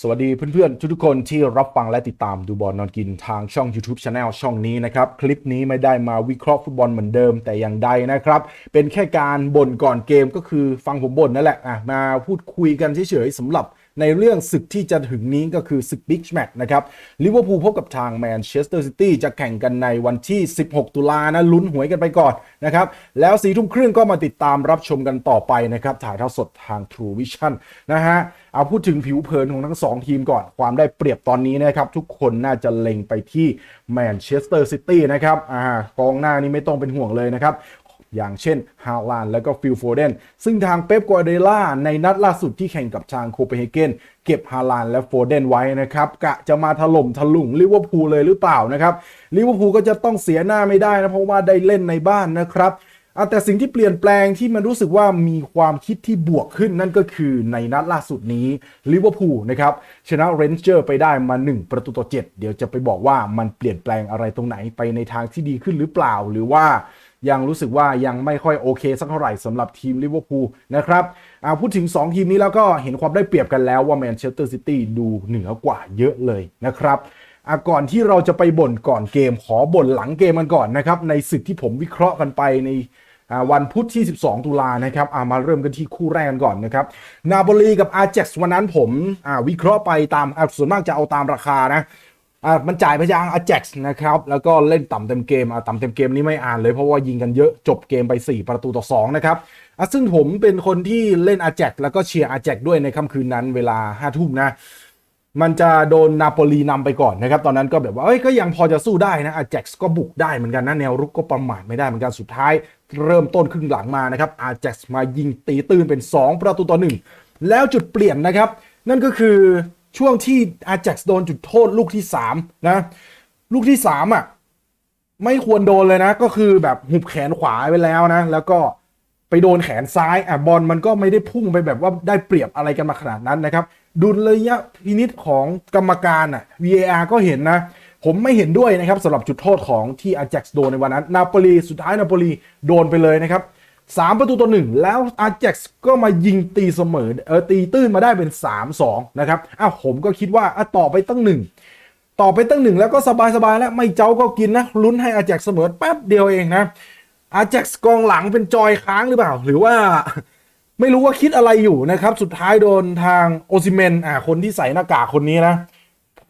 สวัสดีเพื่อนๆ ทุกๆคนที่รับฟังและติดตามดูบอลนอนกินทางช่อง YouTube Channel ช่องนี้นะครับ คลิปนี้ไม่ได้มาวิเคราะห์ฟุตบอลเหมือนเดิมแต่อย่างใดนะครับ เป็นแค่การบ่นก่อนเกมก็คือฟังผมบ่นนั่นแหละอะมาพูดคุยกันเฉยๆสำหรับ ในเรื่องศึกที่จะถึงนี้ก็คือศึกบิ๊กแมตช์นะครับลิเวอร์พูลพบกับทางแมนเชสเตอร์ซิตี้จะแข่งกันในวันที่ 16 ตุลานะลุ้นหวยกันไปก่อนนะครับแล้วสีทุ่มครึ่งก็มาติดตามรับชมกันต่อไปนะครับถ่ายทอดสดทาง True Vision นะฮะเอาพูดถึงผิวเผินของทั้ง 2 ทีมก่อนความได้เปรียบตอนนี้นะครับทุกคนน่าจะเล็งไปที่แมนเชสเตอร์ซิตี้นะครับอ่ากองหน้านี้ไม่ต้องเป็นห่วงเลยนะครับ อย่างเช่นฮาลานและก็ฟิลโฟเดนซึ่งทางเป๊ปกัวเดล่าในนัดล่าสุดที่แข่งกับทางโคเปนเฮเกนเก็บฮาลานและโฟเดนไว้นะครับกะจะมาถล่มถลุงลิเวอร์พูลเลยหรือเปล่านะครับลิเวอร์พูลก็จะต้องเสียหน้าไม่ได้นะเพราะว่าได้เล่นในบ้านนะครับอะแต่สิ่งที่เปลี่ยนแปลงที่มันรู้สึกว่ามีความคิดที่บวกขึ้นนั่นก็คือในนัดล่าสุดนี้ลิเวอร์พูลนะครับชนะเรนเจอร์ไปได้มา 1 ประตูต่อ 7 เดี๋ยวจะไปบอกว่ามันเปลี่ยนแปลงอะไรตรงไหนไปในทางที่ดีขึ้นหรือเปล่า หรือว่า ยังรู้สึกว่ายังไม่ค่อยโอเคสักเท่าไหร่สำหรับทีมลิเวอร์พูลนะครับอ่าพูดถึง 2 ทีมนี้แล้วก็เห็นความได้เปรียบกันแล้วว่าแมนเชสเตอร์ซิตี้ดูเหนือกว่าเยอะเลยนะครับอะก่อนที่เราจะไปบ่นก่อนเกมขอบ่นหลังเกมกันก่อนนะครับในศึกที่ผมวิเคราะห์กันไปในวันพุธที่ 12 ตุลานะครับอ่ามาเริ่มกันที่คู่แรกกันก่อนนะครับ นาโปลีกับอาเจ็กซ์วันนั้นผมอ่าวิเคราะห์ไปตามส่วนมากจะเอาตามราคานะ อ่ามันจ่ายไปยังอาเจ็กซ์นะครับแล้วก็เล่นต่ำเต็มเกมอ่าต่ำเต็มเกมนี้ไม่อ่านเลยเพราะว่ายิงกันเยอะจบเกมไป 4 ประตูต่อ 2 นะครับอะซึ่งผมเป็นคนที่เล่นอาเจ็กแล้วก็เชียร์อาเจ็กด้วยในค่ำคืนนั้นเวลา5ทุ่มนะมันจะโดนนาโปลีนำไปก่อนนะครับ ตอนนั้นก็แบบว่าเอ้ยก็ยังพอจะสู้ได้นะอาแจ็กซ์ก็บุกได้เหมือนกันนะแนวรุกก็ประมาทไม่ได้เหมือนกันสุดท้าย เริ่มต้นครึ่งหลังมานะครับอาแจ็กซ์มายิงตีตื้นเป็น 2 ประตูต่อหนึ่งแล้วจุดเปลี่ยนนะครับ นั่นก็คือ ช่วงที่อาแจ็กโดนจุดโทษลูกที่3นะ ลูกที่3อะ ไม่ควรโดนเลยนะ ก็คือแบบหุบแขนขวาไปแล้วนะ แล้วก็ไปโดนแขนซ้ายอะบอลมันก็ไม่ได้พุ่งไปแบบว่าได้เปรียบอะไรกันมาขนาดนั้นนะครับ ดุลระยะพินิษของกรรมการอะ VAR ก็เห็นนะ ผมไม่เห็นด้วยนะครับสำหรับจุดโทษของที่อา a x โดนในวันนั้น นาโปลีสุดท้ายนาโปลีโดนไปเลยนะครับ 3 ประตูต่อหนึ่งแล้วอา a x ก็มายิงตีเสมอเออตีตื้นมาได้เป็น 3-2 นะครับอ้าวผมก็คิดว่าอะต่อไปตั้งหนึ่งต่อไปตั้งหนึ่งแล้วก็สบายๆแล้วไม่เจ้าก็กินนะลุ้นให้อาแจ็กเสมอแป๊บเดียวเองนะอาแจ็กกองหลังเป็นจอยค้างหรือเปล่า หรือว่าไม่รู้ว่าคิดอะไรอยู่นะครับ สุดท้ายโดนทางโอซิเมนอ่าคนที่ใส่หน้ากากคนนี้นะ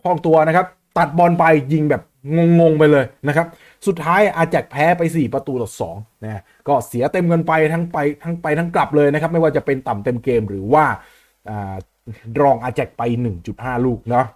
พองตัวนะครับ ตัดบอลไปยิงแบบงงๆไปเลยนะครับ สุดท้ายอาแจกแพ้ไป 4 ประตูต่อ2นะก็เสียเต็มเงินไปทั้งไปทั้งไปทั้งกลับเลยนะครับ ไม่ว่าจะเป็นต่ำเต็มเกมหรือว่ารองอาแจกไป 1.5 ลูกเนาะ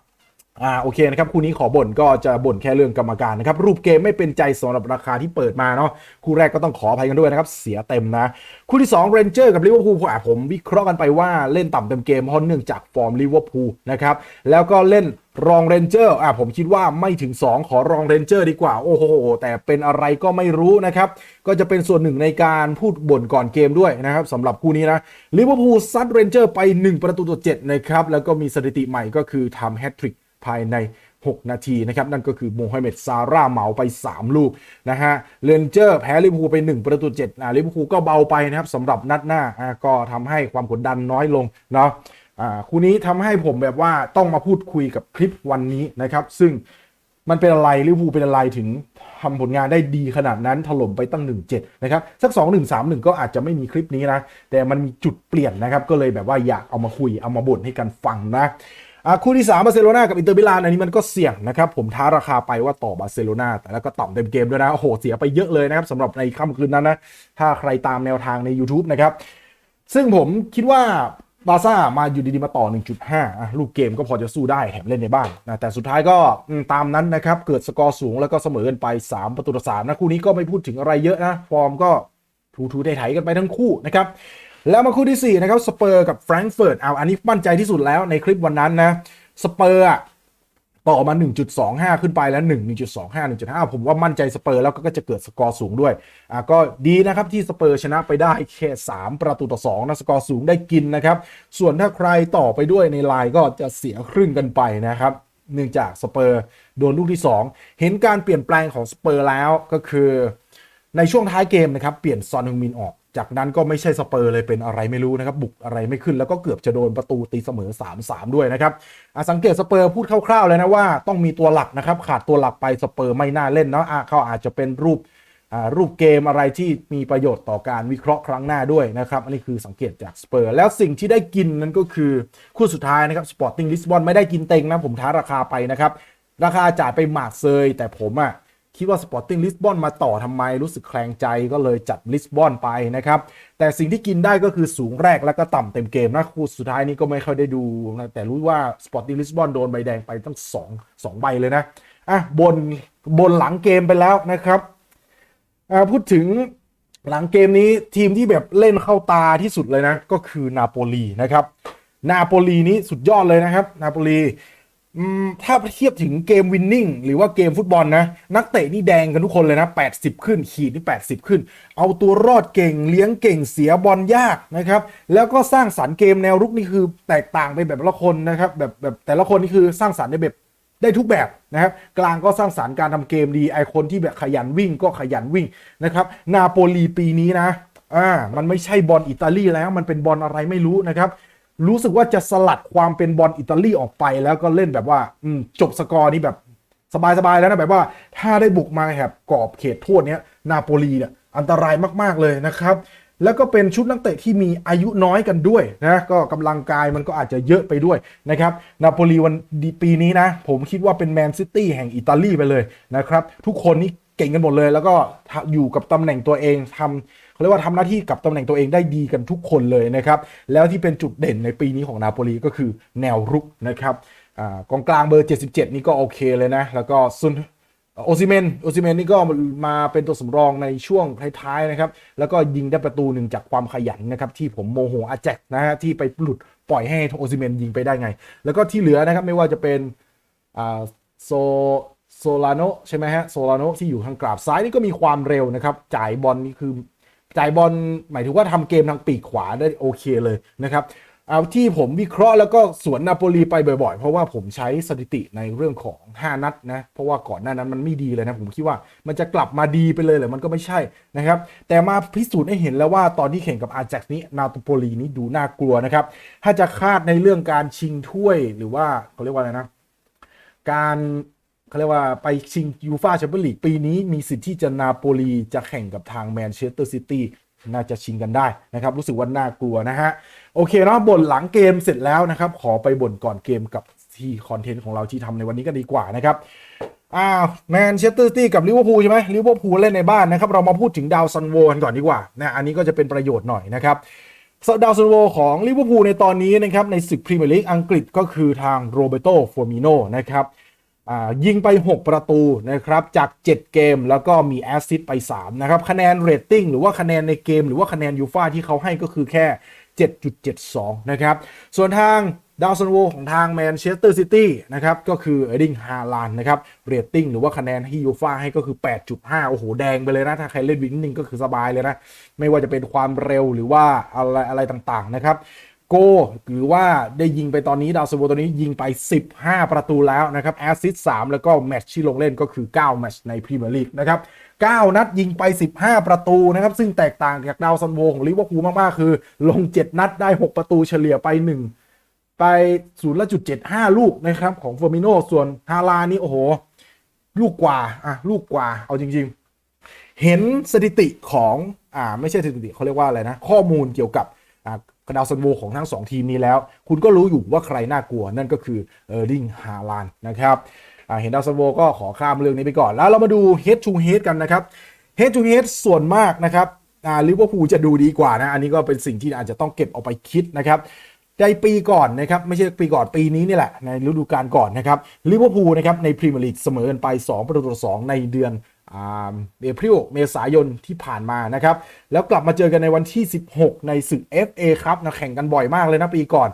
อ่าโอเคนะครับคู่นี้ขอบ่นก็จะบ่นแค่เรื่องกรรมการนะครับ รูปเกมไม่เป็นใจสำหรับราคาที่เปิดมาเนาะคู่แรกก็ต้องขออภัยกันด้วยนะครับ เสียเต็มนะ คู่ที่2เรนเจอร์กับลิเวอร์พูลผมวิเคราะห์กันไปว่าเล่นต่ำเต็มเกมเพราะเนื่องจากฟอร์มลิเวอร์พูลนะครับ แล้วก็เล่นรองเรนเจอร์อะผมคิดว่าไม่ถึง 2 ขอรองเรนเจอร์ดีกว่า โอ้โห แต่เป็นอะไรก็ไม่รู้นะครับ ก็จะเป็นส่วนหนึ่งในการพูดบ่นก่อนเกมด้วยนะครับสำหรับคู่นี้นะลิเวอร์พูลซัดเรนเจอร์ไป 1 ประตูต่อ7นะครับแล้วก็มีสถิติใหม่ก็คือทำแฮตทริก ภายใน 6 นาทีนะครับ นั่นก็คือโมฮัมเหม็ดซาร่าเหมาไป 3 ลูกนะฮะเรนเจอร์แพ้ลิเวอร์พูลไป 1 ประตู7อ่าลิเวอร์พูลก็เบาไปนะครับสำหรับนัดหน้าอ่าก็ทำให้ความกดดันน้อยลงเนาะอ่าคู่นี้ทำให้ผมแบบว่าต้องมาพูดคุยกับคลิปวันนี้นะครับ ซึ่งมันเป็นอะไรลิเวอร์พูลเป็นอะไรถึงทำผลงานได้ดีขนาดนั้นถล่มไปตั้ง 1-7 นะครับ สัก 2-1-3-1 ก็อาจจะไม่มีคลิปนี้นะ แต่มันมีจุดเปลี่ยนนะครับ ก็เลยแบบว่าอยากเอามาคุยเอามาบ่นให้กันฟังนะ คู่ที่ 3 บาร์เซโลนากับอินเตอร์มิลานอันนี้มันก็เสี่ยงนะครับ ผมท้าราคาไปว่าต่อบาร์เซโลนาแต่แล้วก็ต่ำเต็มเกมด้วยนะ โอ้โห เสียไปเยอะเลยนะครับสำหรับในค่ำคืนนั้นนะ ถ้าใครตามแนวทางใน YouTube นะครับ ซึ่งผมคิดว่าบาซ่ามาอยู่ดีๆ มาต่อ 1.5อะลูกเกมก็พอจะสู้ได้แถมเล่นในบ้านนะแต่สุดท้ายก็ตามนั้นนะครับ เกิดสกอร์สูงแล้วก็เสมอกันไป 3 ประตูต่อสามนะคู่นี้ก็ไม่พูดถึงอะไรเยอะนะฟอร์มก็ถูๆไถๆกันไปทั้งคู่นะครับ แล้วมาคู่ที่ 4 นะครับ สเปอร์กับแฟรงก์เฟิร์ตเอาอันนี้มั่นใจที่สุดแล้วในคลิปวันนั้นนะสเปอร์ต่อมา 1.25 ขึ้นไปแล้ว 1 1.25 1.5 ผมว่ามั่นใจสเปอร์แล้วก็จะเกิดสกอร์สูงด้วยอะก็ดีนะครับที่สเปอร์ชนะไปได้แค่3ประตูต่อ2นะสกอร์สูงได้กินนะครับ ส่วนถ้าใครต่อไปด้วยในไลน์ก็จะเสียครึ่งกันไปนะครับเนื่องจากสเปอร์โดนลูกที่ 2 เห็นการเปลี่ยนแปลงของสเปอร์แล้วก็คือ ในช่วงท้ายเกมนะครับเปลี่ยนซอนฮึงมินออก จากนั้นก็ไม่ใช่สเปอร์เลยเป็นอะไรไม่รู้นะครับ บุกอะไรไม่ขึ้นแล้วก็เกือบจะโดนประตูตีเสมอ 3-3 ด้วยนะครับสังเกตสเปอร์พูดคร่าวๆเลยนะว่าต้องมีตัวหลักนะครับ ขาดตัวหลักไปสเปอร์ไม่น่าเล่นเนาะะเขาอาจจะเป็นรูปรูปเกมอะไรที่มีประโยชน์ต่อการวิเคราะห์ครั้งหน้าด้วยนะครับ อันนี้คือสังเกตจากสเปอร์ แล้วสิ่งที่ได้กินนั้นก็คือคู่สุดท้ายนะครับสปอร์ติ้งลิสบอนไม่ได้กินเต็งนะผมท้าราคาไปนะครับราคาจ่ายไปหมากเซยแต่ผมอะ คิดว่า Sporting Lisbon มาต่อทำไมรู้สึกแคลงใจก็เลยจัดลิสบอนไปนะครับ แต่สิ่งที่กินได้ก็คือสูงแรกแล้วก็ต่ำเต็มเกมนะคู่สุดท้ายนี้ก็ไม่ค่อยได้ดูนะแต่รู้ว่า Sporting Lisbon โดนใบแดงไปตั้ง2 2ใบเลยนะอะบนบนหลังเกมไปแล้วนะครับอ่าพูดถึงหลังเกมนี้ทีมที่แบบเล่นเข้าตาที่สุดเลยนะ ก็คือนาโปลีนะครับนาโปลีนี้สุดยอดเลยนะครับนาโปลี ถ้าเทียบถึงเกมวินนิ่งหรือว่าเกมฟุตบอลนะ นักเตะนี่แดงกันทุกคนเลยนะ 80 ขึ้น ขีดนี่ 80 ขึ้น เอาตัวรอดเก่งเลี้ยงเก่งเสียบอลยากนะครับ แล้วก็สร้างสรรค์เกมแนวรุกนี่คือแตกต่างไปแบบละคนนะครับแบบแบบแต่ละคนนี่คือสร้างสรรค์ในแบบได้ทุกแบบนะครับกลางก็สร้างสรรค์การทำเกมดีไอคนที่แบบขยันวิ่งก็ขยันวิ่งนะครับนาโปลีปีนี้นะอ่ามันไม่ใช่บอลอิตาลีแล้วมันเป็นบอลอะไรไม่รู้นะครับ รู้สึกว่าจะสลัดความเป็นบอลอิตาลีออกไป แล้วก็เล่นแบบว่าอืจบสกอร์นี้แบบสบายๆแล้วนะแบบว่าถ้าได้บุกมาแหบกรอบเขตโทษเนี้ยนาโปลีเนี่ยอันตรายมากๆเลยนะครับ แล้วก็เป็นชุดนักเตะที่มีอายุน้อยกันด้วยนะก็กำลังกายมันก็อาจจะเยอะไปด้วยนะครับนาโปลีวันปีนี้นะ ผมคิดว่าเป็นแมนซิตี้แห่งอิตาลีไปเลยนะครับ ทุกคนนี่เก่งกันหมดเลย แล้วก็อยู่กับตำแหน่งตัวเองทำเขา เรียกว่าทำหน้าที่กับตำแหน่งตัวเองได้ดีกันทุกคนเลยนะครับ แล้วที่เป็นจุดเด่นในปีนี้ของนาโปลีก็คือแนวรุกนะครับอกองกลางเบอร์ 77 นี่ก็โอเคเลยนะ แล้วก็ซุนโอซิเมนโอซิเมนนี่ก็มาเป็นตัวสำรองในช่วงท้ายๆนะครับ แล้วก็ยิงได้ประตูหนึ่งจากความขยันนะครับที่ผมโมโหอาแจกนะฮะที่ไปหลุดปล่อยให้โอซิเมนยิงไปได้ไง แล้วก็ที่เหลือนะครับไม่ว่าจะเป็นโซโซลาโนใช่ไหมฮะโซลาโนที่อยู่ทางกราบซ้ายนี่ก็มีความเร็วนะครับ จ่ายบอลนี่คือ จ่ายบอลหมายถึงว่าทำเกมทางปีกขวาได้โอเคเลยนะครับเอาที่ผมวิเคราะห์แล้วก็สวนนาโปลีไปบ่อยๆ เพราะว่าผมใช้สถิติในเรื่องของ 5 นัดนะ เพราะว่าก่อนหน้านั้นมันไม่ดีเลยนะ ผมคิดว่ามันจะกลับมาดีไปเลยหรือมันก็ไม่ใช่นะครับ แต่มาพิสูจน์ให้เห็นแล้วว่าตอนที่แข่งกับอาแจ็กนี้นาโปลีนี้ดูน่ากลัวนะครับ ถ้าจะคาดในเรื่องการชิงถ้วยหรือว่าเขาเรียกว่าอะไรนะ การ เขาเรียกว่าไปชิงยูฟาแชมเปี้ยนลีกปีนี้มีสิทธิ์ที่จะนาโปลีจะแข่งกับทางแมนเชสเตอร์ซิตี้น่าจะชิงกันได้นะครับ รู้สึกว่าน่ากลัวนะฮะ โอเคเนาะบ่นหลังเกมเสร็จแล้วนะครับ ขอไปบ่นก่อนเกมกับที่คอนเทนต์ของเราที่ทำในวันนี้กันดีกว่านะครับอ้าวแมนเชสเตอร์ซิตี้กับลิเวอร์พูลใช่ไหมลิเวอร์พูลเล่นในบ้านนะครับ เรามาพูดถึงดาวซันโวกันก่อนดีกว่านะอันนี้ก็จะเป็นประโยชน์หน่อยนะครับดาวซันโวของลิเวอร์พูลในตอนนี้นะครับในศึกพรีเมียร์ลีกอังกฤษก็คือทางโรเบโตฟอร์มิโนนะครับ ยิงไป 6 ประตูนะครับจาก 7 เกมแล้วก็มีแอสซิสต์ไป 3 นะครับ คะแนนเรตติ้งหรือว่าคะแนนในเกม หรือว่าคะแนนยูฟาที่เขาให้ก็คือแค่ 7.72 นะครับ ส่วนทางดาวซันโวของทางแมนเชสเตอร์ซิตี้นะครับก็คือเอดิงฮาลานนะครับเรตติ้งหรือว่าคะแนนที่ยูฟ่าให้ก็คือ 8.5 โอ้โห แดงไปเลยนะ ถ้าใครเล่นวินนิ่งก็คือสบายเลยนะ ไม่ว่าจะเป็นความเร็วหรือว่าอะไรอะไรต่างๆนะครับ โกหรือว่าได้ยิงไปตอนนี้ดาวซันโวตอนนี้ยิงไป 15 ประตูแล้วนะครับแอสซิสต์3แล้วก็แมตช์ที่ลงเล่นก็คือ 9 แมตช์ในพรีเมียร์ลีกนะครับ 9 นัดยิงไป 15 ประตูนะครับ ซึ่งแตกต่างจากดาวซันโวของลิเวอร์พูลมาก ๆ คือ ลง 7 นัดได้ 6 ประตูเฉลี่ยไป 1 ไป0ละจุด75 ลูกนะครับของเฟอร์มิโนส่วนฮาลานี่โอ้โห ลูกกว่าอะลูกกว่าเอาจริง ๆ เห็นสถิติของอ่าไม่ใช่สถิติเขาเรียกว่าอะไรนะข้อมูลเกี่ยวกับ ดาวซันโวของทั้ง 2 ทีมนี้แล้ว คุณก็รู้อยู่ว่าใครน่ากลัวนั่นก็คือเออร์ลิงฮาลานนะครับเห็นดาวซันโวก็ขอข้ามเรื่องนี้ไปก่อน แล้วเรามาดู head to head กันนะครับ head to head ส่วนมากนะครับลิเวอร์พูลจะดูดีกว่านะ อันนี้ก็เป็นสิ่งที่อาจจะต้องเก็บเอาไปคิดนะครับในปีก่อนนะครับไม่ใช่ปีก่อนปีนี้นี่แหละในฤดูกาลก่อนนะครับลิเวอร์พูลนะครับในพรีเมียร์ลีกเสมอกันไป 2 ประตูต่อ2ในเดือน เอพริลเมษายนที่ผ่านมานะครับ แล้วกลับมาเจอกันในวันที่ 16 ในศึก FA ครับนะแข่งกันบ่อยมากเลยนะปีก่อน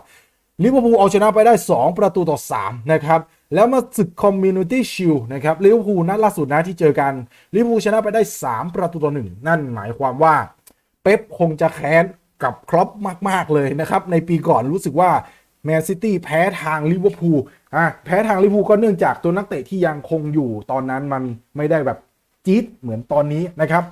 ลิเวอร์พูลเอาชนะไปได้ 2 ประตูต่อ 3 นะครับ แล้วมาศึกคอมมูนิตี้ชิลนะครับลิเวอร์พูลนัดล่าสุดนะที่เจอกันลิเวอร์พูลชนะไปได้ 3 ประตูต่อ 1 นั่นหมายความว่า เป๊ปคงจะแค้นกับครอปมาก ๆ เลยนะครับ ในปีก่อนรู้สึกว่าแมนซิตี้แพ้ทางลิเวอร์พูลอะแพ้ทางลิเวอร์พูลก็เนื่องจากตัวนักเตะที่ยังคงอยู่ตอนนั้นมันไม่ได้แบบ จี๊ดเหมือนตอนนี้นะครับ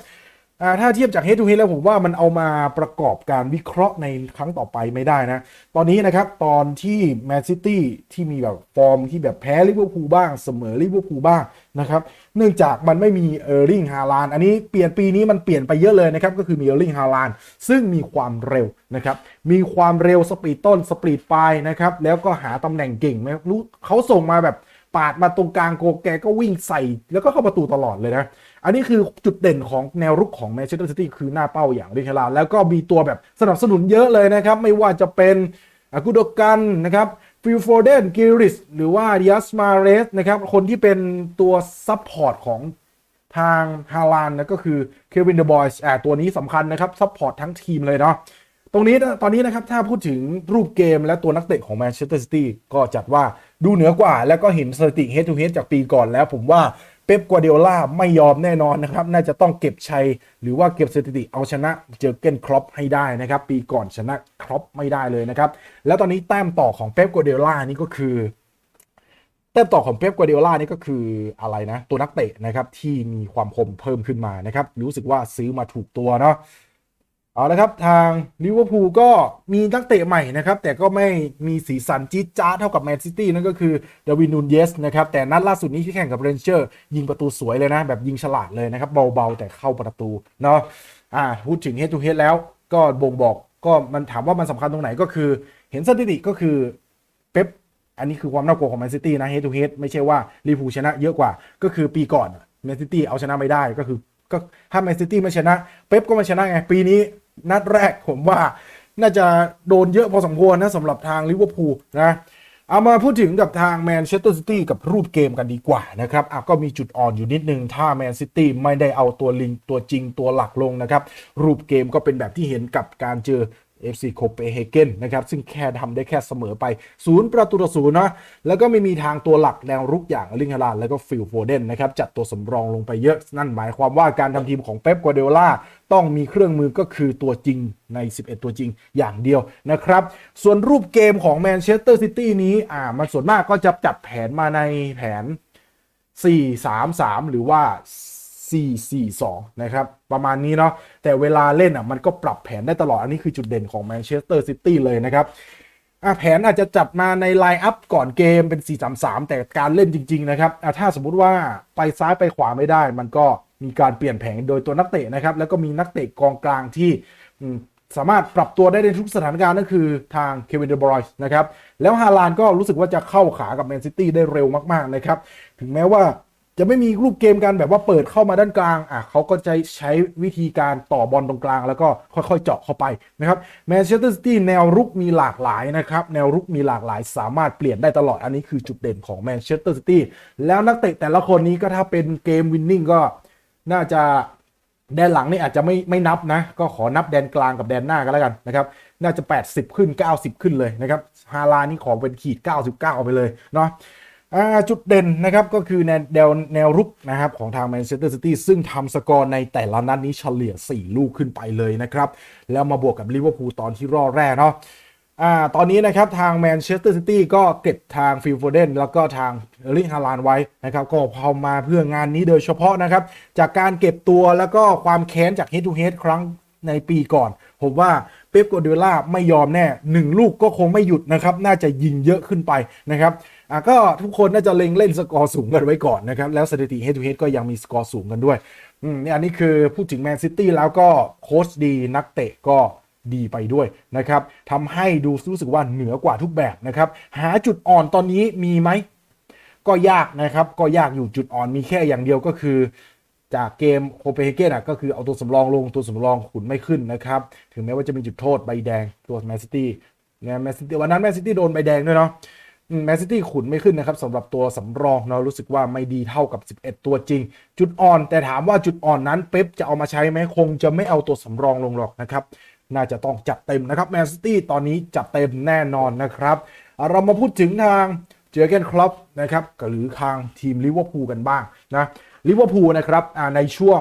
ถ้าเทียบจาก head to head แล้วผมว่ามันเอามาประกอบการวิเคราะห์ในครั้งต่อไปไม่ได้นะ ตอนนี้นะครับตอนที่แมนซิตี้ที่มีแบบฟอร์มที่แบบแพ้ลิเวอร์พูลบ้างเสมอลิเวอร์พูลบ้างนะครับ เนื่องจากมันไม่มีเออร์ลิงฮาลานอันนี้เปลี่ยนปีนี้มันเปลี่ยนไปเยอะเลยนะครับ ก็คือมีเออร์ลิงฮาลานซึ่งมีความเร็วนะครับ มีความเร็วสปีดต้นสปีดปลายนะครับ แล้วก็หาตำแหน่งเก่งไหมรู้เขาส่งมาแบบ ปาดมาตรงกลางโกแกก็วิ่งใส่ แล้วก็เข้าประตูตลอดเลยนะ อันนี้คือจุดเด่นของแนวรุกของแมนเชสเตอร์ซิตี้คือหน้าเป้าอย่างริคาราแล้วก็มีตัวแบบสนับสนุนเยอะเลยนะครับ ไม่ว่าจะเป็นอากุโดกันนะครับฟิลโฟเดนกิริสหรือว่าดิอัสมาเรสนะครับ คนที่เป็นตัวซับพอร์ตของทางฮาลานนะก็คือเควินเดอะบอยส์อ่าตัวนี้สำคัญนะครับซับพอร์ตทั้งทีมเลยเนาะ ตรงนี้นะตอนนี้นะครับถ้าพูดถึงรูปเกมและตัวนักเตะของแมนเชสเตอร์ซิตี้ก็จัดว่าดูเหนือกว่า แล้วก็เห็นสถิติ head to head จากปีก่อนแล้วผมว่าเป๊ปกัวเดโอล่าไม่ยอมแน่นอนนะครับ น่าจะต้องเก็บชัย หรือว่าเก็บสถิติเอาชนะเจอเกนครอปให้ได้นะครับ ปีก่อนชนะครอปไม่ได้เลยนะครับ แล้วตอนนี้แต้มต่อของเป๊ปกัวเดโอล่านี่ก็คือ แต้มต่อของเป๊ปกัวเดโอล่านี่ก็คืออะไรนะ ตัวนักเตะนะครับที่มีความคมเพิ่มขึ้นมานะครับ รู้สึกว่าซื้อมาถูกตัวเนาะ เอาละครับทางลิเวอร์พูลก็มีนักเตะใหม่นะครับ แต่ก็ไม่มีสีสันจี๊ดจ๊าเท่ากับแมนซิตี้นั่นก็คือเดวินนูนเยสนะครับ แต่นัดล่าสุดนี้ที่แข่งกับเรนเจอร์ยิงประตูสวยเลยนะ แบบยิงฉลาดเลยนะครับ เบาๆ แต่เข้าประตูเนาะอ่าพูดถึง head to head แล้วก็บ่งบอกก็มันถามว่ามันสำคัญตรงไหนก็คือ เห็นสถิติก็คือเป๊ปอันนี้คือความน่ากลัวของแมนซิตี้นะ head to head ไม่ใช่ว่าลิเวอร์พูลชนะเยอะกว่าก็คือปีก่อนแมนซิตี้เอาชนะไม่ได้ก็คือก็ถ้าแมนซิตี้ไม่ชนะเป๊ปก็ไม่ชนะไงปีนี้ นัดแรกผมว่าน่าจะโดนเยอะพอสมควรนะสำหรับทางลิเวอร์พูลนะเอามาพูดถึงกับทางแมนเชสเตอร์ซิตี้กับรูปเกมกันดีกว่านะครับอะก็มีจุดอ่อนอยู่นิดนึง ถ้าแมนซิตี้ไม่ได้เอาตัวลิงตัวจริงตัวหลักลงนะครับ รูปเกมก็เป็นแบบที่เห็นกับการเจอ FC โคเปนเฮเกนนะครับ ซึ่งแค่ทำได้แค่เสมอไปศูนย์ประตูต่อศูนย์นะ แล้วก็ไม่มีทางตัวหลักแนวรุกอย่างลิงฮาลานแล้วก็ฟิลโฟเดนนะครับ จัดตัวสำรองลงไปเยอะ นั่นหมายความว่าการทำทีมของเป๊ปกัวเดล่า ต้องมีเครื่องมือก็คือตัวจริงใน 11 ตัวจริงอย่างเดียวนะครับ ส่วนรูปเกมของแมนเชสเตอร์ซิตี้นี้อ่ามันส่วนมากก็จะจัดแผนมาในแผน 4-3-3 หรือว่า 4-4-2 นะครับ ประมาณนี้เนาะแต่เวลาเล่นอะมันก็ปรับแผนได้ตลอดอันนี้คือจุดเด่นของแมนเชสเตอร์ซิตี้เลยนะครับแผนอาจจะจัดมาในไลน์อัพก่อนเกมเป็น 4-3-3 แต่การเล่นจริง ๆ นะครับถ้าสมมุติว่าไปซ้ายไปขวาไม่ได้มันก็ มีการเปลี่ยนแผนโดยตัวนักเตะนะครับ แล้วก็มีนักเตะกองกลางที่สามารถปรับตัวได้ในทุกสถานการณ์นั่นคือทางเควินเดอร์บรอยส์นะครับ แล้วฮาลานก็รู้สึกว่าจะเข้าขากับแมนซิตี้ได้เร็วมากๆนะครับ ถึงแม้ว่าจะไม่มีรูปเกมกันแบบว่าเปิดเข้ามาด้านกลางอะเขาก็จะใช้วิธีการต่อบอลตรงกลาง แล้วก็ค่อยๆเจาะเข้าไปนะครับแมนเชสเตอร์ซิตี้แนวรุกมีหลากหลายนะครับ แนวรุกมีหลากหลาย สามารถเปลี่ยนได้ตลอดอันนี้คือจุดเด่นของแมนเชสเตอร์ซิตี้แล้วนักเตะแต่ละคนนี้ก็ถ้าเป็นเกมวินนิ่งก็ น่าจะแดนหลังนี่อาจจะไม่ไม่นับนะ ก็ขอนับแดนกลางกับแดนหน้ากันแล้วกันนะครับ น่าจะ 80 ขึ้น 90 ขึ้นเลยนะครับฮาลานี่ขอเป็นขีด 99 ไปเลยเนาะจุดเด่นนะครับก็คือแนวแนวรุกนะครับของทางแมนเชสเตอร์ซิตี้ซึ่งทำสกอร์ในแต่ละนัดนี้เฉลี่ย 4 ลูกขึ้นไปเลยนะครับ แล้วมาบวกกับลิเวอร์พูลตอนที่รอบแรกเนาะ อ่าตอนนี้นะครับทางแมนเชสเตอร์ซิตี้ก็เก็บทางฟิลโฟเดนแล้วก็ทางเอริงฮาลานไว้นะครับก็พอมาเพื่องานนี้โดยเฉพาะนะครับ จากการเก็บตัวแล้วก็ความแค้นจาก head to head ครั้งในปีก่อน ผมว่าเป๊ปกวเดโอล่าไม่ยอมแน่หนึ่งลูกก็คงไม่หยุดนะครับ น่าจะยิงเยอะขึ้นไปนะครับอะก็ทุกคนน่าจะเล็งเล่นสกอร์สูงกันไว้ก่อนนะครับ แล้วสถิติ head to head ก็ยังมีสกอร์สูงกันด้วยอืมนี่อันนี้คือพูดถึงแมนซิตี้แล้วก็โค้ชดีนักเตะก็ ดีไปด้วยนะครับทำให้ดูรู้สึกว่าเหนือกว่าทุกแบบนะครับ หาจุดอ่อนตอนนี้มีไหม ก็ยากนะครับ ก็ยากอยู่จุดอ่อนมีแค่อย่างเดียวก็คือ จากเกมโคเปนเฮเกนอะก็คือเอาตัวสำรองลงตัวสำรองขุนไม่ขึ้นนะครับ ถึงแม้ว่าจะมีจุดโทษใบแดงตัวแมนซิตี้เนี่ยแมนซิตี้วันนั้นแมนซิตี้โดนใบแดงด้วยเนาะแมนซิตี้ขุนไม่ขึ้นนะครับสำหรับตัวสำรองเนาะรู้สึกว่าไม่ดีเท่ากับ 11 ตัวจริง จุดอ่อน แต่ถามว่าจุดอ่อนนั้นเป๊ปจะเอามาใช้ไหมคงจะไม่เอาตัวสำรองลงหรอกนะครับ น่าจะต้องจัดเต็มนะครับแมนซิตี้ตอนนี้จัดเต็มแน่นอนนะครับ เรามาพูดถึงทางเจอเกนครอปนะครับหรือทางทีมลิเวอร์พูลกันบ้างนะลิเวอร์พูลนะครับในช่วง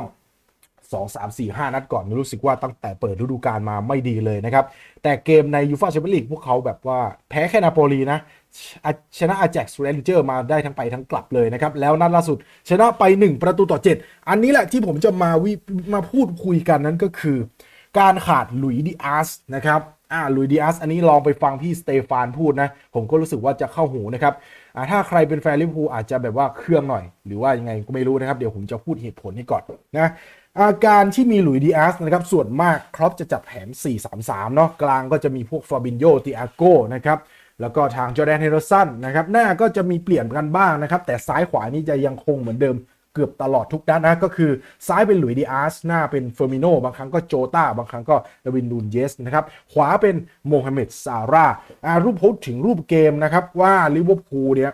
2 3 4 5 นัดก่อนรู้สึกว่าตั้งแต่เปิดฤดูกาลมาไม่ดีเลยนะครับ แต่เกมในยูฟ่าแชมเปี้ยนลีกพวกเขาแบบว่าแพ้แค่นาโปลีนะอะชนะอาแจ็กซ์เรนเจอร์มาได้ทั้งไปทั้งกลับเลยนะครับ แล้วนัดล่าสุดชนะไป 1 ประตูต่อ 7 อันนี้แหละที่ผมจะมาวิมาพูดคุยกันนั้นก็คือ การขาดหลุยดิอาสนะครับอ่าลุยดิอาสอันนี้ลองไปฟังพี่สเตฟานพูดนะ ผมก็รู้สึกว่าจะเข้าหูนะครับอ่าถ้าใครเป็นแฟนลิเวอร์พูลอาจจะแบบว่าเครื่องหน่อย หรือว่ายังไงก็ไม่รู้นะครับ เดี๋ยวผมจะพูดเหตุผลให้ก่อนนะอาการที่มีหลุยดิอาสนะครับ ส่วนมากครอปจะจับแผน 4-3-3 เนาะกลางก็จะมีพวกฟาบินโยติอาโกนะครับแล้วก็ทางจอร์แดนเฮเดอร์สันนะครับหน้าก็จะมีเปลี่ยนกันบ้างนะครับ แต่ซ้ายขวานี่จะยังคงเหมือนเดิม เกือบตลอดทุกด้านนะก็คือซ้ายเป็นหลุยดิอาสหน้าเป็นเฟอร์มิโนบางครั้งก็โจตาบางครั้งก็ดวินนูนเยสนะครับขวาเป็นโมฮัมเหม็ดซาร่าอ่ารูปพูดถึงรูปเกมนะครับว่าลิเวอร์พูลเนี่ย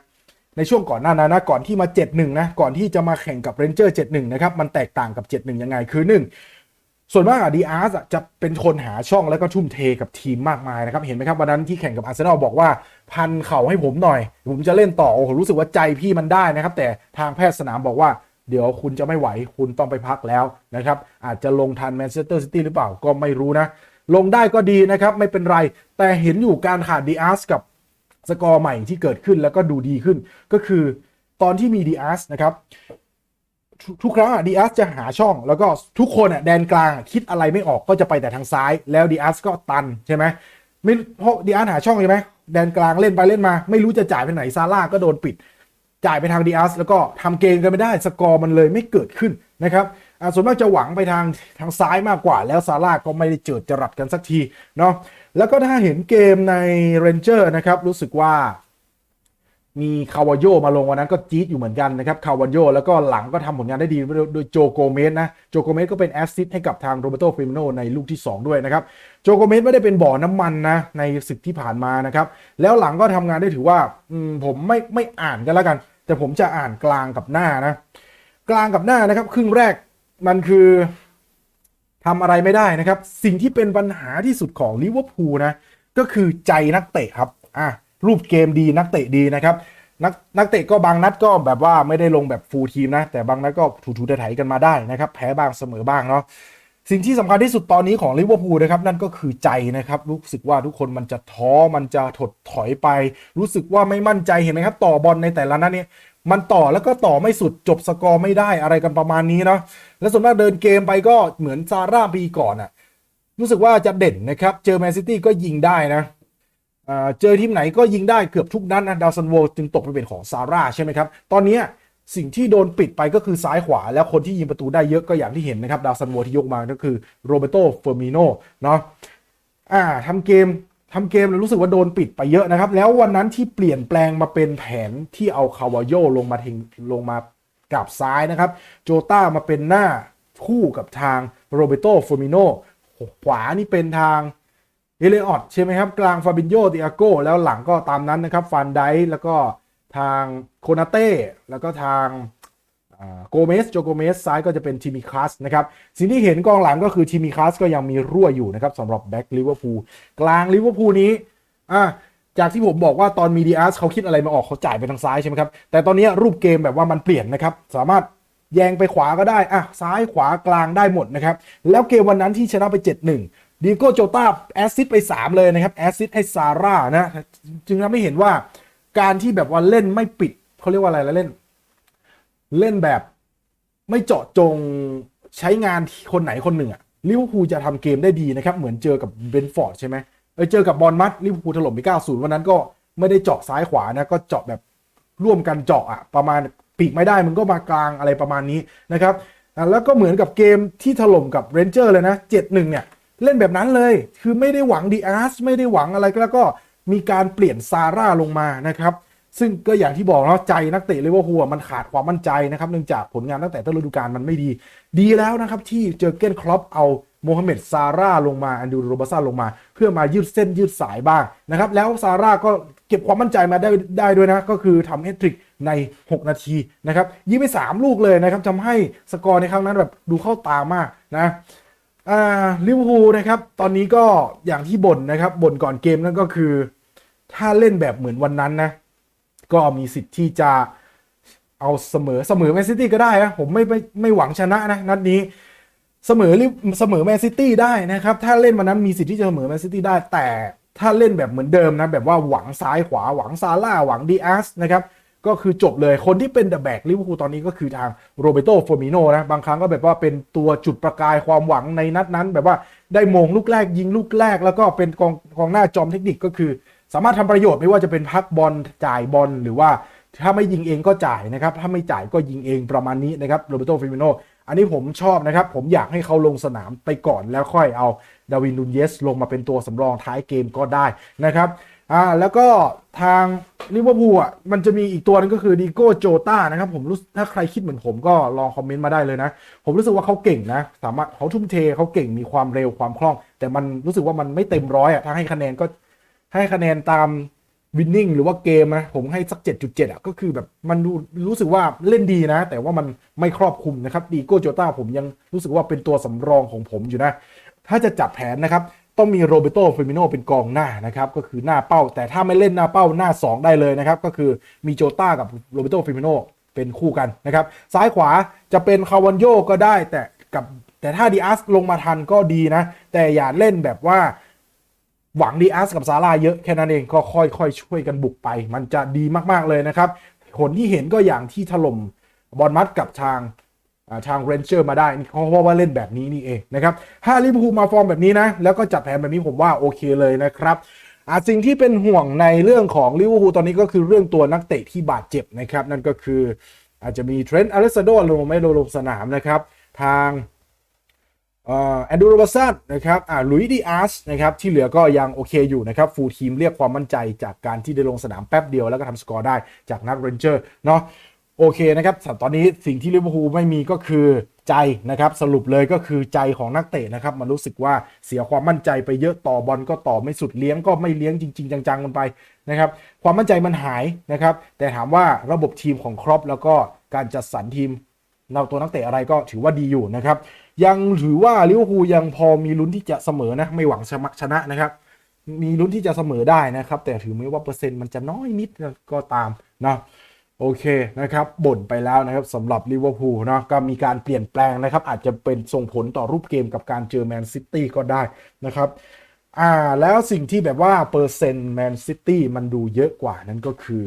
ในช่วงก่อนหน้านั้นนะก่อนที่มา 7-1 นะ ก่อนที่จะมาแข่งกับเรนเจอร์ 7-1 นะครับ มันแตกต่างกับ 7-1 ยังไง คือ 1 ส่วนมากอะดีอาร์สจะเป็นคนหาช่องแล้วก็ทุ่มเทกับทีมมากมายนะครับ เห็นไหมครับ วันนั้นที่แข่งกับอาร์เซนอลบอกว่า พันเข่าให้ผมหน่อย ผมจะเล่นต่อ โอ้โห รู้สึกว่าใจพี่มันได้นะครับ แต่ทางแพทย์สนามบอกว่า เดี๋ยวคุณจะไม่ไหวคุณต้องไปพักแล้วนะครับ อาจจะลงทันแมนเชสเตอร์ซิตี้หรือเปล่าก็ไม่รู้นะ ลงได้ก็ดีนะครับ ไม่เป็นไร แต่เห็นอยู่การขาดดีอาร์สกับสกอร์ใหม่ที่เกิดขึ้นแล้วก็ดูดีขึ้น ก็คือตอนที่มีดีอาร์สนะครับทุกครั้งดีอาร์สจะหาช่อง แล้วก็ทุกคนอะแดนกลางคิดอะไรไม่ออกก็จะไปแต่ทางซ้ายแล้วดีอาร์สก็ตันใช่ไหมไม่เพราะดีอาร์สหาช่องใช่ไหมแดนกลางเล่นไปเล่นมา ไม่รู้จะจ่ายไปไหนซาร่าก็โดนปิด จ่ายไปทางดีอาร์สแล้วก็ทำเกมกันไม่ได้สกอร์มันเลยไม่เกิดขึ้นนะครับส่วนมากจะหวังไปทางทางซ้ายมากกว่า แล้วซาร่าก็ไม่ได้เจิดจรัสกันสักทีเนาะแล้วก็ถ้าเห็นเกมในเรนเจอร์นะครับรู้สึกว่า มีคาวาโยมาลงวันนั้นก็จี๊ดอยู่เหมือนกันนะครับคาวาโยแล้วก็หลังก็ทำผลงานได้ดีโดยโจโกเมสนะโจโกเมสก็เป็นแอสซิสต์ให้กับทางโรเบโตฟิมิโนในลูกที่ 2 ด้วยนะครับโจโกเมสไม่ได้เป็นบ่อน้ำมันนะในศึกที่ผ่านมานะครับแล้วหลังก็ทำงานได้ถือว่าผมไม่ไม่อ่านกันแล้วกัน แต่ผมจะอ่านกลางกับหน้านะกลางกับหน้านะครับครึ่งแรกมันคือทำอะไรไม่ได้นะครับ สิ่งที่เป็นปัญหาที่สุดของลิเวอร์พูลนะก็คือใจนักเตะครับอะ รูปเกมดีนักเตะดีนะครับนักนักเตะก็บางนัดก็แบบว่าไม่ได้ลงแบบฟูลทีมนะ แต่บางนัดก็ถูๆไถๆกันมาได้นะครับ แพ้บ้างเสมอบ้างเนาะสิ่งที่สำคัญที่สุดตอนนี้ของลิเวอร์พูลนะครับนั่นก็คือใจนะครับรู้สึกว่าทุกคนมันจะท้อมันจะถดถอยไป รู้สึกว่าไม่มั่นใจเห็นไหมครับ ต่อบอลในแต่ละนัดเนี่ยมันต่อแล้วก็ต่อไม่สุดจบสกอร์ไม่ได้อะไรกันประมาณนี้เนาะแล้วส่วนมากเดินเกมไปก็เหมือนซาร่าปีก่อนอะรู้สึกว่าจะเด่นนะครับเจอแมนซิตี้ก็ยิงได้นะ เจอทีมไหนก็ยิงได้เกือบทุกนัดนะดาวซันโวจึงตกไปเป็นของซาร่าใช่ไหมครับ ตอนนี้สิ่งที่โดนปิดไปก็คือซ้ายขวา แล้วคนที่ยิงประตูได้เยอะก็อย่างที่เห็นนะครับ ดาวซันโวที่ยกมาก็คือโรเบโตเฟอร์มิโนเนาะอ่าทำเกมทำเกมแล้วรู้สึกว่าโดนปิดไปเยอะนะครับ แล้ววันนั้นที่เปลี่ยนแปลงมาเป็นแผนที่เอาคาวาโยลงมาทิ้งลงมากับซ้ายนะครับ โจต้ามาเป็นหน้าคู่กับทางโรเบโตเฟอร์มิโนขวานี่เป็นทาง เอเลออดใช่ไหมครับ กลางฟาบินโยติอาโกแล้วหลังก็ตามนั้นนะครับฟันไดแล้วก็ทางโคนาเต้แล้วก็ทางโกเมสโจโกเมสซ้ายก็จะเป็นทีมิคัสนะครับ สิ่งที่เห็นกองหลังก็คือทีมิคัสก็ยังมีรั่วอยู่นะครับสำหรับแบ็กลิเวอร์พูลกลางลิเวอร์พูลนี้อะจากที่ผมบอกว่าตอนมีดีอาร์สเขาคิดอะไรมาออกเขาจ่ายไปทางซ้ายใช่ไหมครับ แต่ตอนนี้รูปเกมแบบว่ามันเปลี่ยนนะครับ สามารถแยงไปขวาก็ได้อะซ้ายขวากลางได้หมดนะครับ แล้วเกมวันนั้นที่ชนะไป 7-1 ดีโก้โจตาแอสซิสต์ไป 3 เลยนะครับแอสซิสต์ให้ซาร่านะจึงทำให้เห็นว่าการที่แบบว่าเล่นไม่ปิดเขาเรียกว่าอะไรแล้วเล่น เล่นแบบไม่เจาะจงใช้งานคนไหนคนหนึ่งอะลิเวอร์พูลจะทำเกมได้ดีนะครับ เหมือนเจอกับเบนฟอร์ดใช่ไหมเออเจอกับบอลมัดลิเวอร์พูลถล่มไป9-0 วันนั้นก็ไม่ได้เจาะซ้ายขวานะ ก็เจาะแบบร่วมกันเจาะอะประมาณปีกไม่ได้มันก็มากลางอะไรประมาณนี้นะครับแล้วก็เหมือนกับเกมที่ถล่มกับเรนเจอร์เลยนะ 7-1 เนี่ย เล่นแบบนั้นเลย คือไม่ได้หวังดีอาร์สไม่ได้หวังอะไรแล้วก็มีการเปลี่ยนซาร่าลงมานะครับ ซึ่งก็อย่างที่บอกเนาะใจนักเตะเลเวอร์พูลมันขาดความมั่นใจนะครับเนื่องจากผลงานตั้งแต่ต้นฤดูกาลมันไม่ดี ดีแล้วนะครับที่เจอเกนครอปเอาโมฮัมเหม็ดซาร่าลงมาอันดูโรบาซ่าลงมา เพื่อมายืดเส้นยืดสายบ้างนะครับ แล้วซาร่าก็เก็บความมั่นใจมาได้ได้ด้วยนะ ก็คือทำแฮตทริกใน 6 นาทีนะครับยิงไป 3 ลูกเลยนะครับทำให้สกอร์ในครั้งนั้นแบบดูเข้าตามากนะ อ่าลิเวอร์พูลนะครับ ตอนนี้ก็อย่างที่บ่นนะครับบ่นก่อนเกมนั่นก็คือ ถ้าเล่นแบบเหมือนวันนั้นนะ ก็มีสิทธิ์ที่จะเอาเสมอเสมอแมนซิตี้ก็ได้นะผมไม่ไม่ไม่หวังชนะนะนัดนี้เสมอลิเสมอแมนซิตี้ได้นะครับ ถ้าเล่นวันนั้นมีสิทธิ์ที่จะเสมอแมนซิตี้ได้แต่ถ้าเล่นแบบเหมือนเดิมนะ แบบว่าหวังซ้ายขวาหวังซาร่าหวังดีอาสนะครับ ก็คือจบเลยคนที่เป็นเดอะแบกลิเวอร์พูลตอนนี้ก็คือทางโรเบโตโฟมิโนนะ บางครั้งก็แบบว่าเป็นตัวจุดประกายความหวังในนัดนั้น แบบว่าได้มงลูกแรกยิงลูกแรก แล้วก็เป็นกองกองหน้าจอมเทคนิคก็คือ สามารถทำประโยชน์ไม่ว่าจะเป็นพักบอลจ่ายบอลหรือว่าถ้าไม่ยิงเองก็จ่ายนะครับ ถ้าไม่จ่ายก็ยิงเองประมาณนี้นะครับโรเบโตฟิมิโนอันนี้ผมชอบนะครับ ผมอยากให้เขาลงสนามไปก่อนแล้วค่อยเอาดาวินนูนเยสลงมาเป็นตัวสำรองท้ายเกมก็ได้นะครับ อ่าแล้วก็ทางลิเวอร์พูลอะมันจะมีอีกตัวนึงก็คือดีโก้โจตานะครับผมรู้ถ้าใครคิดเหมือนผมก็ลองคอมเมนต์มาได้เลยนะ ผมรู้สึกว่าเขาเก่งนะ สามารถเขาทุ่มเทเขาเก่งมีความเร็วความคล่อง แต่มันรู้สึกว่ามันไม่เต็มร้อยอะถ้าให้คะแนนก็ให้คะแนนตามวินนิ่งหรือว่าเกมนะผมให้สัก 7.7 อะ ก็คือแบบมันรู้รู้สึกว่าเล่นดีนะ แต่ว่ามันไม่ครอบคลุมนะครับดีโก้โจต้าผมยังรู้สึกว่าเป็นตัวสำรองของผมอยู่นะ ถ้าจะจัดแผนนะครับ ต้องมีโรเบโตเฟมิโนเป็นกองหน้านะครับก็คือหน้าเป้า แต่ถ้าไม่เล่นหน้าเป้าหน้า 2 ได้เลยนะครับ ก็คือมีโจต้ากับโรเบโตเฟมิโนเป็นคู่กันนะครับ ซ้ายขวาจะเป็นคาวันโยก็ได้แต่กับแต่ถ้าดีอาสลงมาทันก็ดีนะ แต่อย่าเล่นแบบว่าหวังดีอาสกับซาร่าเยอะแค่นั้นเองก็ค่อยๆ ช่วยกันบุกไป มันจะดีมากๆเลยนะครับผลที่เห็นก็อย่างที่ถล่มบอลมัดกับทาง ทางเรนเจอร์มาได้นี่เพราะว่าเล่นแบบนี้นี่เองนะครับถ้าลิเวอร์พูลมาฟอร์มแบบนี้นะ แล้วก็จัดแผนแบบนี้ผมว่าโอเคเลยนะครับอาสิ่งที่เป็นห่วงในเรื่องของลิเวอร์พูลตอนนี้ก็คือเรื่องตัวนักเตะที่บาดเจ็บนะครับ นั่นก็คืออาจจะมีเทรนต์อเลสซาโดลงไม่ลงสนามนะครับ ทางแอนดูโรบัสันนะครับลุยดีอาร์สนะครับที่เหลือก็ยังโอเคอยู่นะครับฟูลทีมเรียกความมั่นใจจากการที่ได้ลงสนามแป๊บเดียวแล้วก็ทำสกอร์ได้จากนักเรนเจอร์เนาะ โอเคนะครับตอนนี้สิ่งที่ลิเวอร์พูลไม่มีก็คือใจนะครับสรุปเลยก็คือใจของนักเตะนะครับมันรู้สึกว่าเสียความมั่นใจไปเยอะต่อบอลก็ต่อไม่สุดเลี้ยงก็ไม่เลี้ยงจริง ๆ จังๆกันไปนะครับความมั่นใจมันหายนะครับแต่ถามว่าระบบทีมของครอปแล้วก็การจัดสรรทีมเราตัวนักเตะอะไรก็ถือว่าดีอยู่นะครับยังถือว่าลิเวอร์พูลยังพอมีลุ้นที่จะเสมอนะไม่หวังชนะนะครับมีลุ้นที่จะเสมอได้นะครับแต่ถือไม่ว่าเปอร์เซ็นต์มันจะน้อยนิดก็ตามนะ โอเคนะครับบ่นไปแล้วนะครับสำหรับลิเวอร์พูลเนาะก็มีการเปลี่ยนแปลงนะครับ อาจจะเป็นส่งผลต่อรูปเกมกับการเจอแมนซิตี้ก็ได้นะครับอ่าแล้วสิ่งที่แบบว่าเปอร์เซ็นต์แมนซิตี้มันดูเยอะกว่านั้นก็คือ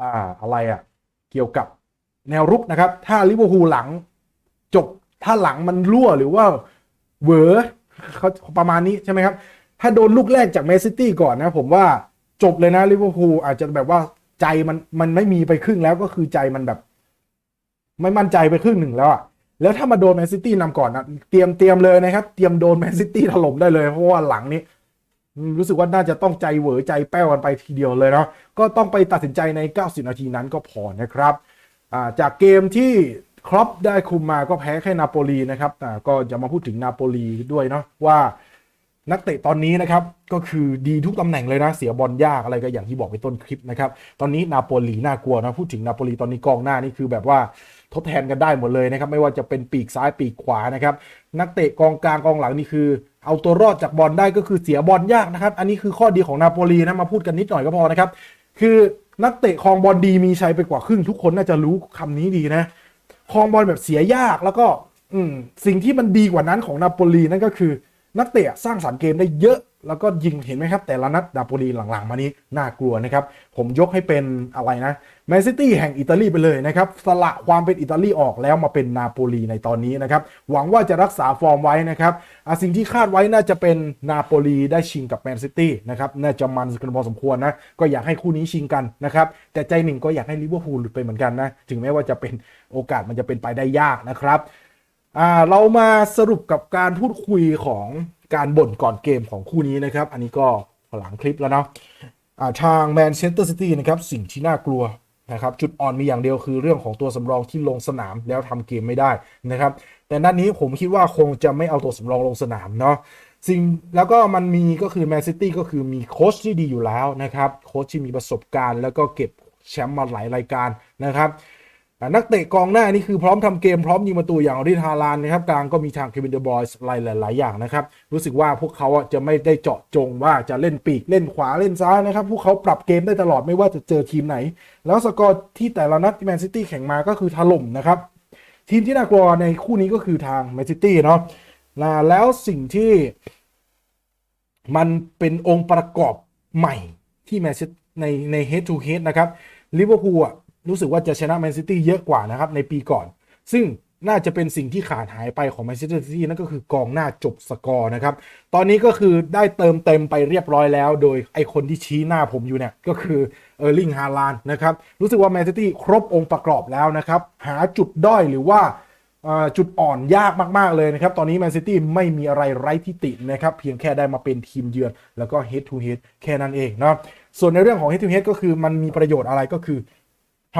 อ่าอะไรอะ่ะ เกี่ยวกับแนวรุกนะครับ ถ้าลิเวอร์พูลหลังจบถ้าหลังมันรั่วหรือว่าเวอเขาประมาณนี้ใช่ไหมครับ ถ้าโดนลูกแรกจากแมนซิตี้ก่อนนะผมว่าจบเลยนะลิเวอร์พูลอาจจะแบบว่า ใจมันมันไม่มีไปครึ่งแล้วก็คือใจมันแบบ ไม่มั่นใจไปครึ่งหนึ่งแล้วอะแล้วถ้ามาโดนแมนซิตี้นำก่อนนะเตรียมเตรียมเลยนะครับ เตรียมโดนแมนซิตี้ถล่มได้เลย เพราะว่าหลังนี้รู้สึกว่าน่าจะต้องใจเหวอใจแป้วกันไปทีเดียวเลยเนาะก็ต้องไปตัดสินใจใน 90 นาทีนั้นก็พอนะครับจากเกมที่ครอปได้คุมมาก็แพ้แค่นาโปลีนะครับก็จะมาพูดถึงนาโปลีด้วยเนาะว่า นักเตะตอนนี้นะครับก็คือดีทุกตำแหน่งเลยนะเสียบอลยากอะไรก็อย่างที่บอกไปต้นคลิปนะครับตอนนี้นาโปลีน่ากลัวนะพูดถึงนาโปลีตอนนี้กองหน้านี่คือแบบว่าทดแทนกันได้หมดเลยนะครับไม่ว่าจะเป็นปีกซ้ายปีกขวานะครับนักเตะกองกลางกองหลังนี่คือ เอาตัวรอดจากบอลได้ก็คือเสียบอลยากนะครับอันนี้คือข้อดีของนาโปลีนะมาพูดกันนิดหน่อยก็พอนะครับคือนักเตะคองบอลดีมีชัยไปกว่าครึ่งทุกคนน่าจะรู้คำนี้ดีนะคองบอลแบบเสียยากแล้วก็อืสิ่งที่มันดีกว่านั้นของนาโปลีนั่นก็คือ นักเตะสร้างสรรค์เกมได้เยอะ แล้วก็ยิงเห็นไหมครับ แต่ละนัดนาโปลีหลังๆ มานี้น่ากลัวนะครับ ผมยกให้เป็นอะไรนะแมนซิตี้แห่งอิตาลีไปเลยนะครับ สละความเป็นอิตาลีออกแล้วมาเป็นนาโปลีในตอนนี้นะครับ หวังว่าจะรักษาฟอร์มไว้นะครับสิ่งที่คาดไว้น่าจะเป็นนาโปลีได้ชิงกับแมนซิตี้นะครับน่าจะมันกันพอสมควรนะ ก็อยากให้คู่นี้ชิงกันนะครับ แต่ใจหนึ่งก็อยากให้ลิเวอร์พูลหลุดไปเหมือนกันนะ ถึงแม้ว่าจะเป็นโอกาสมันจะเป็นไปได้ยากนะครับ อ่าเรามาสรุปกับการพูดคุยของการบ่นก่อนเกมของคู่นี้นะครับ อันนี้ก็หลังคลิปแล้วเนาะอ่าทางแมนเชสเตอร์ซิตี้นะครับสิ่งที่น่ากลัวนะครับจุดอ่อนมีอย่างเดียวคือเรื่องของตัวสำรองที่ลงสนามแล้วทำเกมไม่ได้นะครับ แต่นัดนนี้ผมคิดว่าคงจะไม่เอาตัวสำรองลงสนามเนาะสิ่งแล้วก็มันมีก็คือแมนซิตี้ก็คือมีโค้ชที่ดีอยู่แล้วนะครับโค้ชที่มีประสบการณ์แล้วก็เก็บแชมป์มาหลายรายการนะครับ นักเตะกองหน้านี่คือพร้อมทำเกมพร้อมยิงประตูอย่างอริทาลานนะครับกลางก็มีทางเควินเดอร์บอยส์หลายหลาย ๆ อย่างนะครับ รู้สึกว่าพวกเขาจะไม่ได้เจาะจงว่าจะเล่นปีกเล่นขวาเล่นซ้ายนะครับ พวกเขาปรับเกมได้ตลอดไม่ว่าจะเจอทีมไหน แล้วสกอร์ที่แต่ละนัดที่แมนซิตี้แข่งมาก็คือถล่มนะครับ ทีมที่น่ากลัวในคู่นี้ก็คือทางแมนซิตี้เนาะแล้วสิ่งที่มันเป็นองค์ประกอบใหม่ที่แมนซิตในใน head to head นะครับลิเวอร์พูลอะ รู้สึกว่าจะชนะแมนซิตี้เยอะกว่านะครับในปีก่อน ซึ่งน่าจะเป็นสิ่งที่ขาดหายไปของแมนซิตี้ซิตี้นั่นก็คือกองหน้าจบสกอร์นะครับ ตอนนี้ก็คือได้เติมเต็มไปเรียบร้อยแล้ว โดยไอคนที่ชี้หน้าผมอยู่เนี่ยก็คือเออร์ลิงฮาลานนะครับ รู้สึกว่าแมนซิตี้ครบองค์ประกอบแล้วนะครับ หาจุดด้อยหรือว่าจุดอ่อนยากมาก ๆ เลยนะครับ ตอนนี้แมนซิตี้ไม่มีอะไรไร้ที่ตินะครับ เพียงแค่ได้มาเป็นทีมเยือน แล้วก็ head to head แค่นั้นเองเนาะส่วนในเรื่องของ head to head ก็คือมันมีประโยชน์อะไรก็คือ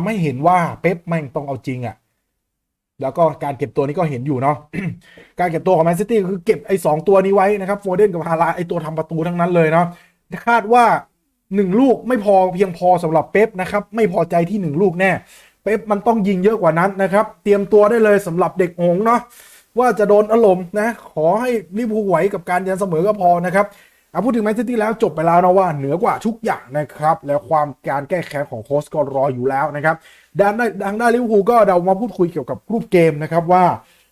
ทำให้เห็นว่าเป๊ปแม่งต้องเอาจริงอะ่ะ แล้วก็การเก็บตัวนี้ก็เห็นอยู่เนาะ การเก็บตัวของแมนซิตี้คือเก็บไอ้สองตัวนี้ไว้นะครับโฟเดนกับฮาลาไอ้ตัวทำประตูทั้งนั้นเลยเนาะ คาดว่า1ลูกไม่พอเพียงพอสำหรับเป๊ปนะครับ ไม่พอใจที่1ลูกแน่ เป๊ปมันต้องยิงเยอะกว่านั้นนะครับ เตรียมตัวได้เลยสำหรับเด็กหงเนาะว่าจะโดนอารมณ์นะ ขอให้ลิเวอร์พูไหวกับการยันเสมอก็พอนะครับ เอาพูดถึงแมนซิตี้แล้วจบไปแล้วนะว่าเหนือกว่าทุกอย่างนะครับ แล้วความการแก้แค้นของโค้ชก็รออยู่แล้วนะครับด้านดังด้านลิเวอร์พูลก็เดามาพูดคุยเกี่ยวกับรูปเกมนะครับว่า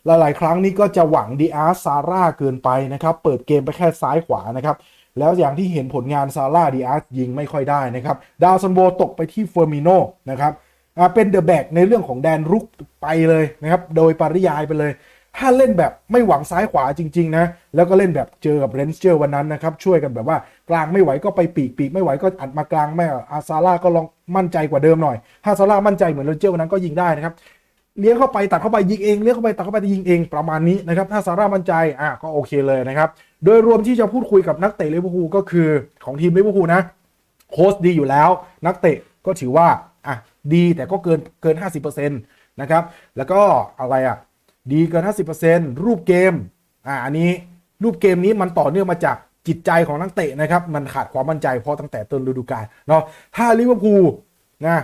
หลาย ๆ ครั้งนี้ก็จะหวังดีอาร์ซาร่าเกินไปนะครับ เปิดเกมไปแค่ซ้ายขวานะครับแล้วอย่างที่เห็นผลงานซาร่าดีอาร์ยิงไม่ค่อยได้นะครับดาวซันโบตกไปที่เฟอร์มิโนนะครับเป็นเดอะแบกในเรื่องของแดนรุกไปเลยนะครับโดยปริยายไปเลย ถ้าเล่นแบบไม่หวังซ้ายขวาจริง ๆ นะ แล้วก็เล่นแบบเจอกับเรนเจอร์วันนั้นนะครับ ช่วยกันแบบว่ากลางไม่ไหวก็ไปปีกปีกไม่ไหวก็อัดมากลางไม่อาซาร่าก็ลองมั่นใจกว่าเดิมหน่อย ถ้าซาร่ามั่นใจเหมือนเรนเจอร์วันนั้นก็ยิงได้นะครับเลี้ยงเข้าไปตัดเข้าไปยิงเองเลี้ยงเข้าไปตัดเข้าไปยิงเองประมาณนี้นะครับถ้าซาร่ามั่นใจอะก็โอเคเลยนะครับโดยรวมที่จะพูดคุยกับนักเตะลิเวอร์พูลก็คือของทีมลิเวอร์พูลนะโค้ชดีอยู่แล้ว นักเตะก็ถือว่าอะดีแต่ก็เกินเกิน 50%นะครับแล้วก็อะไรอะ ดีเกิน 50%รูปเกมอะอันนี้รูปเกมนี้มันต่อเนื่องมาจากจิตใจของนักเตะนะครับ มันขาดความมั่นใจเพราะตั้งแต่ต้นฤดูกาลเนาะถ้าลิเวอร์พูลนะ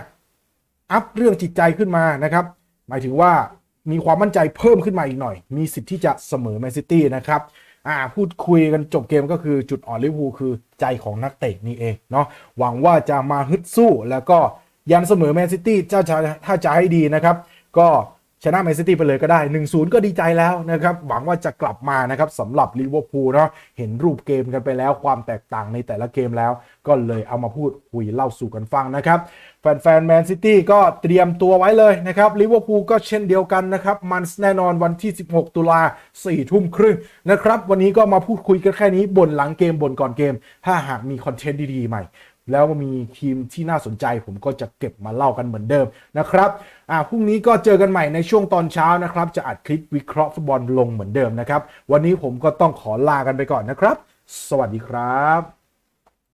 อัพเรื่องจิตใจขึ้นมานะครับ หมายถึงว่ามีความมั่นใจเพิ่มขึ้นมาอีกหน่อย มีสิทธิ์ที่จะเสมอแมนซิตี้นะครับอ่าพูดคุยกันจบเกมก็คือจุดอ่อนลิเวอร์พูลคือใจของนักเตะนี่เองเนาะหวังว่าจะมาฮึดสู้แล้วก็ยันเสมอแมนซิตี้เจ้าจะถ้าจะให้ดีนะครับ ก็ ชนะแมนซิตี้ไปเลยก็ได้ 1-0 ก็ดีใจแล้วนะครับ หวังว่าจะกลับมานะครับสำหรับลิเวอร์พูลเนาะเห็นรูปเกมกันไปแล้วความแตกต่างในแต่ละเกมแล้ว ก็เลยเอามาพูดคุยเล่าสู่กันฟังนะครับ แฟนๆแมนซิตี้ก็เตรียมตัวไว้เลยนะครับลิเวอร์พูลก็เช่นเดียวกันนะครับ มันแน่นอนวันที่ 16 ตุลา4ทุ่มครึ่งนะครับ วันนี้ก็มาพูดคุยกันแค่นี้บนหลังเกมบนก่อนเกม ถ้าหากมีคอนเทนต์ดีๆใหม่ แล้วมีทีมที่น่าสนใจผมก็จะเก็บมาเล่ากันเหมือนเดิมนะครับอ่าพรุ่งนี้ก็เจอกันใหม่ในช่วงตอนเช้านะครับ จะอัดคลิปวิเคราะห์ฟุตบอลลงเหมือนเดิมนะครับ วันนี้ผมก็ต้องขอลากันไปก่อนนะครับ สวัสดีครับ